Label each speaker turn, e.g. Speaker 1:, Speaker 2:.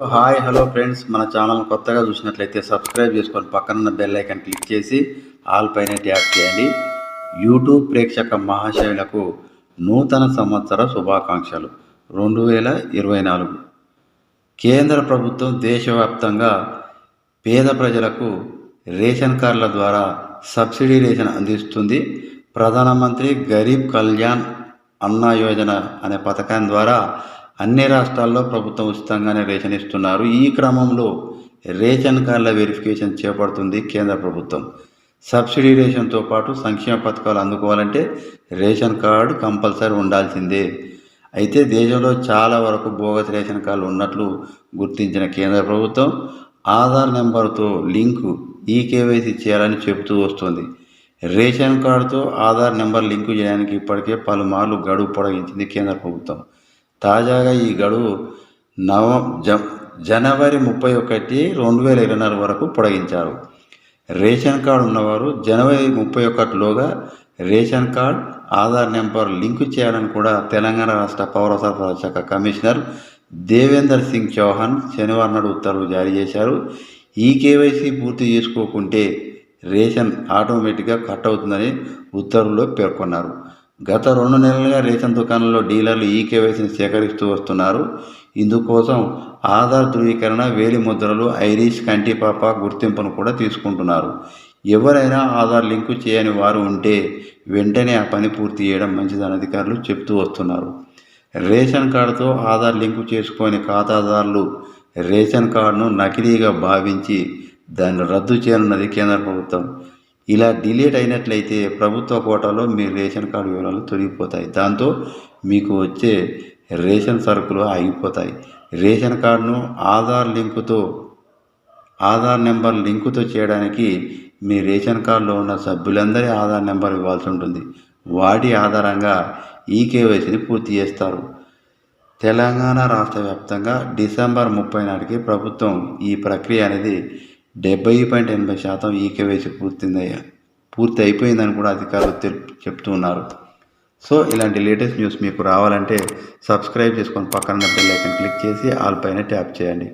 Speaker 1: Hi hello friends మన channel కొత్తగా చూసినట్లయితే సబ్స్క్రైబ్ చేసుకొని పక్కనున్న బెల్ ఐకాన్ క్లిక్ చేసి ఆల్ పైన ట్యాప్ చేయండి. యూట్యూబ్ ప్రేక్షక మహాశయులకు నూతన సంవత్సర శుభాకాంక్షలు. రెండు వేల ఇరవై నాలుగు. కేంద్ర ప్రభుత్వం దేశవ్యాప్తంగా పేద ప్రజలకు రేషన్ కార్డుల ద్వారా సబ్సిడీ రేషన్ అందిస్తుంది. ప్రధానమంత్రి గరీబ్ కళ్యాణ్ అన్న యోజన అనే పథకం ద్వారా అన్ని రాష్ట్రాల్లో ప్రభుత్వం ఉచితంగానే రేషన్ ఇస్తున్నారు ఈ క్రమంలో రేషన్ కార్డుల వెరిఫికేషన్ చేపడుతుంది కేంద్ర ప్రభుత్వం. సబ్సిడీ రేషన్తో పాటు సంక్షేమ పథకాలు అందుకోవాలంటే రేషన్ కార్డు కంపల్సరీ ఉండాల్సిందే. అయితే దేశంలో చాలా వరకు బోగస్ రేషన్ కార్డులు ఉన్నట్లు గుర్తించిన కేంద్ర ప్రభుత్వం ఆధార్ నెంబర్తో లింకు ఈ కేవైసీ చేయాలని చెబుతూ వస్తుంది. రేషన్ కార్డుతో ఆధార్ నెంబర్ లింకు చేయడానికి ఇప్పటికే పలుమార్లు గడువు పొడగించింది కేంద్ర ప్రభుత్వం. తాజాగా ఈ గడువు నవ జ జనవరి ముప్పై ఒకటి రెండు వేల ఇరవై నాలుగు వరకు పొడిగించారు. రేషన్ కార్డు ఉన్నవారు జనవరి ముప్పై ఒకటిలోగా ration card Aadhaar number link చేయాలని కూడా తెలంగాణ రాష్ట్ర పౌర సరఫరా శాఖ కమిషనర్ దేవేందర్ సింగ్ చౌహాన్ శనివారం నాడు ఉత్తర్వులు జారీ చేశారు. ఈ కేవైసీ పూర్తి చేసుకోకుంటే రేషన్ ఆటోమేటిక్గా కట్ అవుతుందని ఉత్తర్వుల్లో పేర్కొన్నారు. గత రెండు నెలలుగా రేషన్ దుకాణంలో డీలర్లు ఈ కేవైసీని సేకరిస్తూ వస్తున్నారు. ఇందుకోసం ఆధార్ ధృవీకరణ వేలి ముద్రలు ఐరిష్ కంటిపాప గుర్తింపును కూడా తీసుకుంటున్నారు. ఎవరైనా ఆధార్ లింకు చేయని వారు ఉంటే వెంటనే ఆ పని పూర్తి చేయడం మంచిదని అధికారులు చెప్తూ వస్తున్నారు. రేషన్ కార్డుతో ఆధార్ లింకు చేసుకొని ఖాతాదారులు రేషన్ కార్డును నకిలీగా భావించి దాన్ని రద్దు చేయనున్నది కేంద్ర ప్రభుత్వం. ఇలా డిలీట్ అయినట్లయితే ప్రభుత్వ కోటాలో మీ రేషన్ కార్డు వివరాలు తొలగిపోతాయి. దాంతో మీకు వచ్చే రేషన్ సరుకులు ఆగిపోతాయి. రేషన్ కార్డును ఆధార్ లింకుతో ఆధార్ నెంబర్ లింకుతో చేయడానికి మీ రేషన్ కార్డులో ఉన్న సభ్యులందరి ఆధార్ నెంబర్ ఇవ్వాల్సి ఉంటుంది. వాటి ఆధారంగా ఈ కేవైసీని పూర్తి చేస్తారు. తెలంగాణ రాష్ట్ర వ్యాప్తంగా డిసెంబర్ ముప్పై నాటికి ప్రభుత్వం ఈ ప్రక్రియ అనేది డెబ్బై పాయింట్ ఎనభై శాతం ఈ కేవైసీ పూర్తింది పూర్తి అయిపోయిందని కూడా అధికారులు చెప్తూ ఉన్నారు. సో ఇలాంటి లేటెస్ట్ న్యూస్ మీకు రావాలంటే సబ్స్క్రైబ్ చేసుకొని పక్కన బెల్ ఐకన్ క్లిక్ చేసి ఆల్ పైన ట్యాప్ చేయండి.